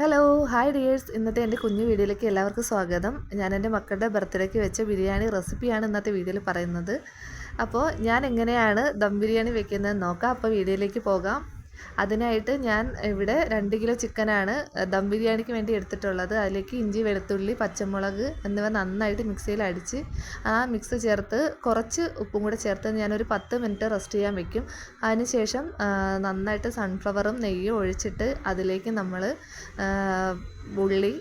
Hello hi dears ഇന്നത്തെ എന്റെ കുഞ്ഞു വീഡിയോയിലേക്ക് എല്ലാവർക്കും സ്വാഗതം. ഞാൻ എന്റെ മക്കളുടെ ബർത്ത്ഡേക്ക് വെച്ച ബിരിയാണി റെസിപ്പിയാണ് ഇന്നത്തെ വീഡിയോയിൽ പറയുന്നത്. അപ്പോൾ ഞാൻ എങ്ങനെയാണ് ദം ബിരിയാണി വെക്കുന്നതെന്ന് നോക്കാം. അപ്പോൾ വീഡിയോയിലേക്ക് പോകാം. അതിനായിട്ട് ഞാൻ ഇവിടെ രണ്ട് കിലോ ചിക്കനാണ് ദം ബിരിയാണിക്ക് വേണ്ടി എടുത്തിട്ടുള്ളത്. അതിലേക്ക് ഇഞ്ചി വെളുത്തുള്ളി പച്ചമുളക് എന്നിവ നന്നായിട്ട് മിക്സിയിൽ അടിച്ച് ആ മിക്സ് ചേർത്ത് കുറച്ച് ഉപ്പും കൂടെ ചേർത്ത് ഞാനൊരു പത്ത് മിനിറ്റ് റെസ്റ്റ് ചെയ്യാൻ വെക്കും. അതിനുശേഷം നന്നായിട്ട് സൺഫ്ലവറും നെയ്യും ഒഴിച്ചിട്ട് അതിലേക്ക് നമ്മൾ ഉള്ളി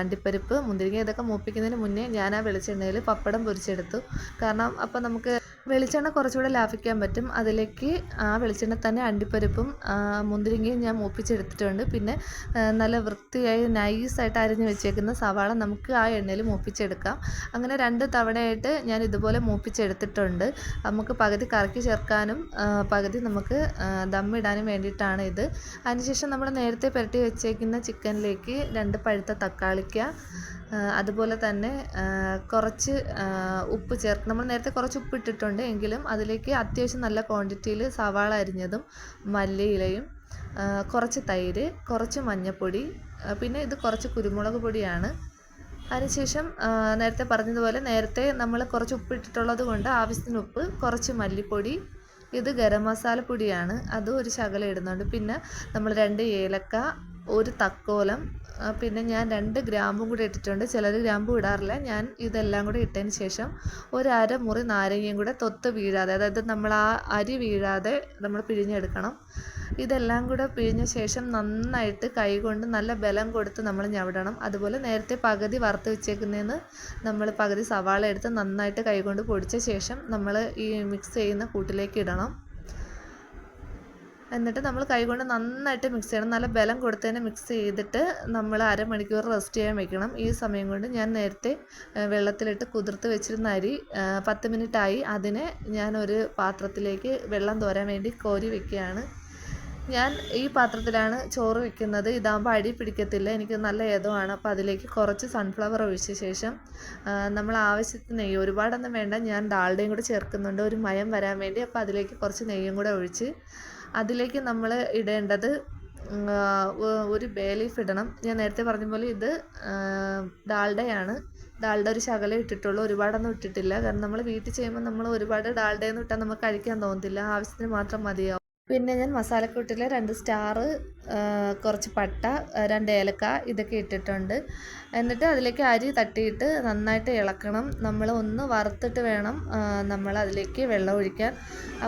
അണ്ടിപ്പരിപ്പ് മുന്തിരിങ്ങ ഇതൊക്കെ മൂപ്പിക്കുന്നതിന് മുന്നേ ഞാൻ ആ വെളിച്ചെണ്ണയിൽ പപ്പടം പൊരിച്ചെടുത്തു. കാരണം അപ്പം നമുക്ക് വെളിച്ചെണ്ണ കുറച്ചുകൂടെ ലാഭിക്കാൻ പറ്റും. അതിലേക്ക് ആ വെളിച്ചെണ്ണ തന്നെ അണ്ടിപ്പരിപ്പും മുന്തിരിങ്ങയും ഞാൻ മൂപ്പിച്ചെടുത്തിട്ടുണ്ട്. പിന്നെ നല്ല വൃത്തിയായി നൈസായിട്ട് അരിഞ്ഞ് വെച്ചേക്കുന്ന സവാള നമുക്ക് ആ എണ്ണയിൽ മൂപ്പിച്ചെടുക്കാം. അങ്ങനെ രണ്ട് തവണയായിട്ട് ഞാൻ ഇതുപോലെ മൂപ്പിച്ചെടുത്തിട്ടുണ്ട്. നമുക്ക് പകുതി കറക്കി ചേർക്കാനും പകുതി നമുക്ക് ദമ്മിടാനും വേണ്ടിയിട്ടാണ് ഇത്. അതിനുശേഷം നമ്മൾ നേരത്തെ പുരട്ടി വെച്ചേക്കുന്ന ചിക്കനിലേക്ക് രണ്ട് പഴുത്ത തക്കാളിക്ക അതുപോലെ തന്നെ കുറച്ച് ഉപ്പ് ചേർത്ത് നമ്മൾ നേരത്തെ കുറച്ച് ഉപ്പ് ഇട്ടിട്ടുണ്ട് എങ്കിലും അതിലേക്ക് അത്യാവശ്യം നല്ല ക്വാണ്ടിറ്റിയിൽ സവാള അരിഞ്ഞതും മല്ലിയിലയും കുറച്ച് തൈര് കുറച്ച് മഞ്ഞൾപ്പൊടി പിന്നെ ഇത് കുറച്ച് കുരുമുളക് പൊടിയാണ്. അതിനുശേഷം നേരത്തെ പറഞ്ഞതുപോലെ നേരത്തെ നമ്മൾ കുറച്ച് ഉപ്പ് ഇട്ടിട്ടുള്ളത് കൊണ്ട് ആവശ്യത്തിന് ഉപ്പ് കുറച്ച് മല്ലിപ്പൊടി ഇത് ഗരം മസാല പൊടിയാണ്. അതും ഒരു ശകലം ഇടുന്നുണ്ട്. പിന്നെ നമ്മൾ രണ്ട് ഏലക്ക ഒരു തക്കോലം. പിന്നെ ഞാൻ രണ്ട് ഗ്രാമ്പും കൂടി ഇട്ടിട്ടുണ്ട്. ചിലർ ഗ്രാമ്പു ഇടാറില്ല. ഞാൻ ഇതെല്ലാം കൂടി ഇട്ടതിന് ശേഷം ഒരു അര മുറി നാരങ്ങയും കൂടെ തൊത്ത് വീഴാതെ അതായത് നമ്മൾ ആ അരി വീഴാതെ നമ്മൾ പിഴിഞ്ഞെടുക്കണം. ഇതെല്ലാം കൂടെ പിഴിഞ്ഞ ശേഷം നന്നായിട്ട് കൈകൊണ്ട് നല്ല ബലം കൊടുത്ത് നമ്മൾ ഞവിടണം. അതുപോലെ നേരത്തെ പകുതി വറുത്ത് വെച്ചേക്കുന്നതിന് നമ്മൾ പകുതി സവാള എടുത്ത് നന്നായിട്ട് കൈകൊണ്ട് പൊടിച്ച ശേഷം നമ്മൾ ഈ മിക്സ് ചെയ്യുന്ന കൂട്ടിലേക്ക് ഇടണം. എന്നിട്ട് നമ്മൾ കൈകൊണ്ട് നന്നായിട്ട് മിക്സ് ചെയ്യണം. നല്ല ബലം കൊടുത്തതിന് മിക്സ് ചെയ്തിട്ട് നമ്മൾ അരമണിക്കൂർ റെസ്റ്റ് ചെയ്യാൻ വെക്കണം. ഈ സമയം കൊണ്ട് ഞാൻ നേരത്തെ വെള്ളത്തിലിട്ട് കുതിർത്ത് വെച്ചിരുന്ന അരി പത്ത് മിനിറ്റായി അതിനെ ഞാൻ ഒരു പാത്രത്തിലേക്ക് വെള്ളം തോരാൻ വേണ്ടി കോരി വെക്കുകയാണ്. ഞാൻ ഈ പാത്രത്തിലാണ് ചോറ് വെക്കുന്നത്. ഇതാകുമ്പോൾ അടി പിടിക്കത്തില്ല. എനിക്ക് നല്ല ഏതമാണ്. അപ്പോൾ അതിലേക്ക് കുറച്ച് സൺഫ്ലവർ ഒഴിച്ച ശേഷം നമ്മൾ ആവശ്യത്തിന് നെയ്യ് ഒരുപാടൊന്നും വേണ്ട. ഞാൻ ഡാൾഡയും കൂടെ ചേർക്കുന്നുണ്ട്. ഒരു മയം വരാൻ വേണ്ടി. അപ്പോൾ അതിലേക്ക് കുറച്ച് നെയ്യും കൂടെ ഒഴിച്ച് അതിലേക്ക് നമ്മൾ ഇടേണ്ടത് ഒരു ബേ ലീഫ് ഇടണം. ഞാൻ നേരത്തെ പറഞ്ഞ പോലെ ഇത് ഡാൾഡയാണ് ഡാൾഡ ഒരു ശകലം ഇട്ടിട്ടുള്ളൂ. ഒരുപാടൊന്നും ഇട്ടിട്ടില്ല. കാരണം നമ്മൾ വീട്ടിൽ ചെയ്യുമ്പോൾ നമ്മൾ ഒരുപാട് ഡാൾഡയൊന്നും ഇട്ടാൽ നമുക്ക് കഴിക്കാൻ തോന്നത്തില്ല. ആവശ്യത്തിന് മാത്രം മതിയാവും. പിന്നെ ഞാൻ മസാലക്കൂട്ടിൽ രണ്ട് സ്റ്റാർ കുറച്ച് പട്ട രണ്ട് ഏലക്ക ഇതൊക്കെ ഇട്ടിട്ടുണ്ട്. എന്നിട്ട് അതിലേക്ക് അരി തട്ടിയിട്ട് നന്നായിട്ട് ഇളക്കണം. നമ്മൾ ഒന്ന് വറുത്തിട്ട് വേണം നമ്മൾ അതിലേക്ക് വെള്ളം ഒഴിക്കാൻ.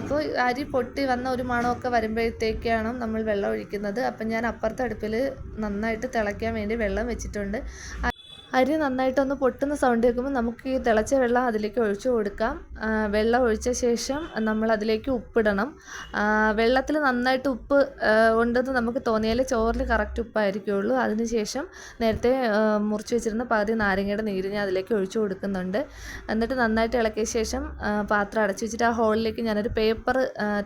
അപ്പോൾ അരി പൊട്ടി വന്ന ഒരു മണമൊക്കെ വരുമ്പോഴത്തേക്കാണ് നമ്മൾ വെള്ളം ഒഴിക്കുന്നത്. അപ്പം ഞാൻ അപ്പുറത്തെ അടുപ്പിൽ നന്നായിട്ട് തിളയ്ക്കാൻ വേണ്ടി വെള്ളം വെച്ചിട്ടുണ്ട്. അരി നന്നായിട്ടൊന്ന് പൊട്ടുന്ന സൗണ്ട് കേൾക്കുമ്പോൾ നമുക്ക് ഈ തിളച്ച വെള്ളം അതിലേക്ക് ഒഴിച്ചു കൊടുക്കാം. വെള്ളം ഒഴിച്ച ശേഷം നമ്മൾ അതിലേക്ക് ഉപ്പിടണം. വെള്ളത്തിൽ നന്നായിട്ട് ഉപ്പ് ഉണ്ടെന്ന് നമുക്ക് തോന്നിയാൽ ചോറിൽ കറക്റ്റ് ഉപ്പായിരിക്കുള്ളൂ. അതിനുശേഷം നേരത്തെ മുറിച്ച് വെച്ചിരുന്ന പകുതി നാരങ്ങയുടെ നീര് ഞാൻ അതിലേക്ക് ഒഴിച്ചു കൊടുക്കുന്നുണ്ട്. എന്നിട്ട് നന്നായിട്ട് ഇളക്കിയ ശേഷം പാത്രം അടച്ചു വെച്ചിട്ട് ആ ഹോളിലേക്ക് ഞാനൊരു പേപ്പർ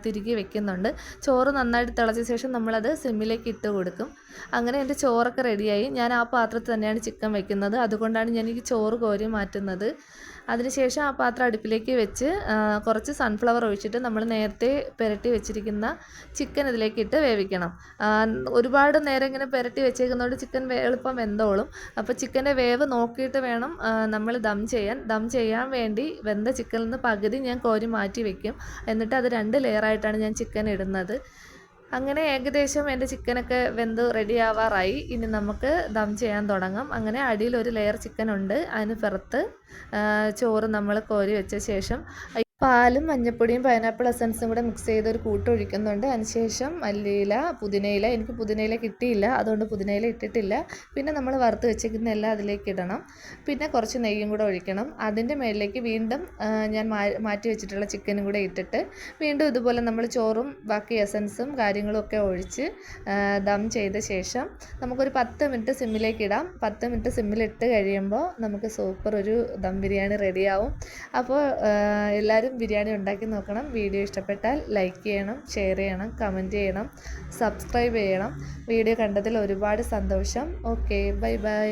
തിരികെ വെക്കുന്നുണ്ട്. ചോറ് നന്നായിട്ട് തിളച്ച ശേഷം നമ്മളത് സിമ്മിലേക്ക് ഇട്ട് കൊടുക്കും. അങ്ങനെ എന്റെ ചോറൊക്കെ റെഡിയായി ഞാൻ ആ പാത്രത്തിൽ തന്നെയാണ് ചിക്കൻ വെക്കുന്നത്. അതുകൊണ്ടാണ് ഞാൻ ഈ ചോറ് കോരി മാറ്റുന്നത്. അതിനുശേഷം ആ പാത്രം അടുപ്പിലേക്ക് വെച്ച് കുറച്ച് സൺഫ്ലവർ ഒഴിച്ചിട്ട് നമ്മൾ നേരത്തെ പുരട്ടി വെച്ചിരിക്കുന്ന ചിക്കൻ ഇതിലേക്ക് ഇട്ട് വേവിക്കണം. ഒരുപാട് നേരം ഇങ്ങനെ പുരട്ടി വെച്ചേക്കുന്നതുകൊണ്ട് ചിക്കൻ എളുപ്പം വെന്തോളും. അപ്പോൾ ചിക്കന്റെ വേവ് നോക്കിയിട്ട് വേണം നമ്മൾ ദം ചെയ്യാൻ. ദം ചെയ്യാൻ വേണ്ടി വെന്ത ചിക്കനിൽ നിന്ന് പകുതി ഞാൻ കോരി മാറ്റി വെക്കും. എന്നിട്ട് അത് രണ്ട് ലെയറായിട്ടാണ് ഞാൻ ചിക്കൻ ഇടുന്നത്. അങ്ങനെ ഏകദേശം എന്റെ ചിക്കനൊക്കെ വെന്ത് റെഡി ആവാറായി. ഇനി നമുക്ക് ദം ചെയ്യാൻ തുടങ്ങാം. അങ്ങനെ അടിയിൽ ഒരു ലെയർ ചിക്കൻ ഉണ്ട്. അതിന് പുറത്ത് ചോറ് നമ്മൾ കോരി വെച്ച ശേഷം പാലും മഞ്ഞപ്പൊടിയും പൈനാപ്പിൾ എസൻസും കൂടെ മിക്സ് ചെയ്ത് ഒരു കൂട്ട് ഒഴിക്കുന്നുണ്ട്. അതിനുശേഷം മല്ലിയില പുതിനയില എനിക്ക് പുതിനയില കിട്ടിയില്ല. അതുകൊണ്ട് പുതിനയില ഇട്ടിട്ടില്ല. പിന്നെ നമ്മൾ വറുത്ത് വെച്ചിരിക്കുന്ന എല്ലാം അതിലേക്ക് ഇടണം. പിന്നെ കുറച്ച് നെയ്യും കൂടെ ഒഴിക്കണം. അതിന്റെ മേളിലേക്ക് വീണ്ടും ഞാൻ മാറ്റി വെച്ചിട്ടുള്ള ചിക്കനും കൂടെ ഇട്ടിട്ട് വീണ്ടും ഇതുപോലെ നമ്മൾ ചോറും ബാക്കി എസൻസും കാര്യങ്ങളും ഒക്കെ ഒഴിച്ച് ദം ചെയ്ത ശേഷം നമുക്കൊരു പത്ത് മിനിറ്റ് സിമ്മിലേക്ക് ഇടാം. പത്ത് മിനിറ്റ് സിമ്മിലിട്ട് കഴിയുമ്പോൾ നമുക്ക് സൂപ്പർ ഒരു ദം ബിരിയാണി റെഡിയാവും അപ്പോൾ എല്ലാവരും ബിരിയാണി ഉണ്ടാക്കി നോക്കണം. വീഡിയോ ഇഷ്ടപ്പെട്ടാൽ ലൈക്ക് ചെയ്യണം ഷെയർ ചെയ്യണം കമന്റ് ചെയ്യണം സബ്സ്ക്രൈബ് ചെയ്യണം. വീഡിയോ കണ്ടതിൽ ഒരുപാട് സന്തോഷം. Okay bye bye